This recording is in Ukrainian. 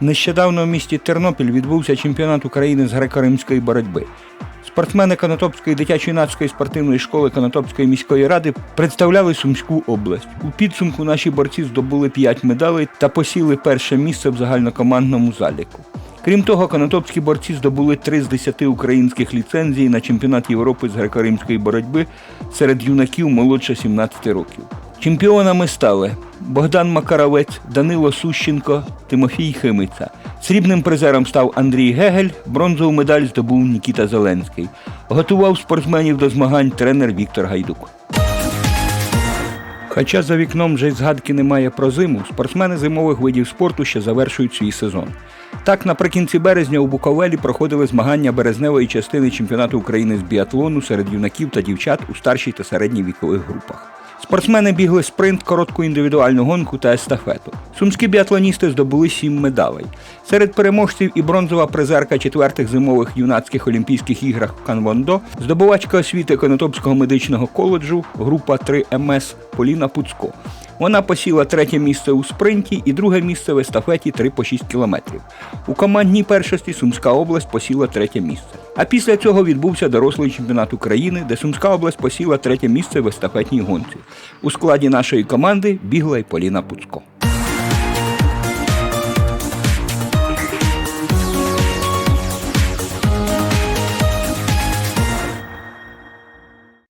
Нещодавно в місті Тернопіль відбувся чемпіонат України з греко-римської боротьби. Спортсмени Конотопської дитячо-юнацької спортивної школи Конотопської міської ради представляли Сумську область. У підсумку наші борці здобули 5 медалей та посіли перше місце в загальнокомандному заліку. Крім того, конотопські борці здобули 3 з 10 українських ліцензій на чемпіонат Європи з греко-римської боротьби серед юнаків молодше 17 років. Чемпіонами стали Богдан Макаровець, Данило Сущенко, Тимофій Химиця. Срібним призером став Андрій Гегель, бронзову медаль здобув Нікіта Зеленський. Готував спортсменів до змагань тренер Віктор Гайдук. Хоча за вікном вже й згадки немає про зиму, спортсмени зимових видів спорту ще завершують свій сезон. Так, наприкінці березня у Буковелі проходили змагання березневої частини чемпіонату України з біатлону серед юнаків та дівчат у старшій та середній вікових групах. Спортсмени бігли спринт, коротку індивідуальну гонку та естафету. Сумські біатлоністи здобули сім медалей. Серед переможців і бронзова призерка четвертих зимових юнацьких олімпійських іграх в Канвондо, здобувачка освіти Конотопського медичного коледжу, група 3 МС Поліна Пуцько. Вона посіла третє місце у спринті і друге місце в естафеті 3 по 6 кілометрів. У командній першості Сумська область посіла третє місце. А після цього відбувся дорослий чемпіонат України, де Сумська область посіла третє місце в естафетній гонці. У складі нашої команди бігла й Поліна Пуцько.